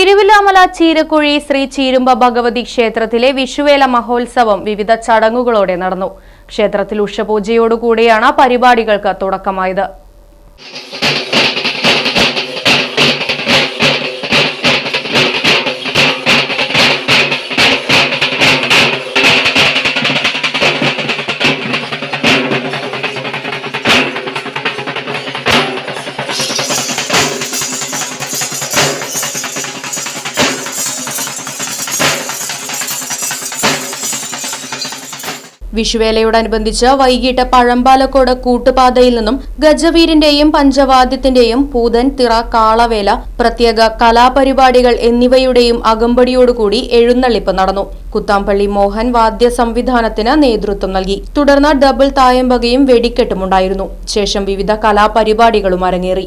Thiruvilwamala Cheerakuzhi Sree Cheerumba Bhagavathi ക്ഷേത്രത്തിലെ വിഷുവേല മഹോത്സവം വിവിധ ചടങ്ങുകളോടെ നടന്നു. ക്ഷേത്രത്തിൽ ഉഷപൂജയോടുകൂടിയാണ് പരിപാടികൾക്ക് തുടക്കമായത്. വിഷുവേലയോടനുബന്ധിച്ച് വൈകിട്ട് പഴമ്പാലക്കോട് കൂട്ടുപാതയിൽ നിന്നും ഗജവീരിന്റെയും പഞ്ചവാദ്യത്തിന്റെയും പൂതൻ തിറ കാളവേല പ്രത്യേക കലാപരിപാടികൾ എന്നിവയുടെയും അകമ്പടിയോടുകൂടി എഴുന്നള്ളിപ്പ് നടന്നു. കുത്താമ്പള്ളി മോഹൻ വാദ്യ സംവിധാനത്തിന് നേതൃത്വം നൽകി. തുടർന്ന് ഡബിൾ തായമ്പകയും വെടിക്കെട്ടുമുണ്ടായിരുന്നു. ശേഷം വിവിധ കലാപരിപാടികളും അരങ്ങേറി.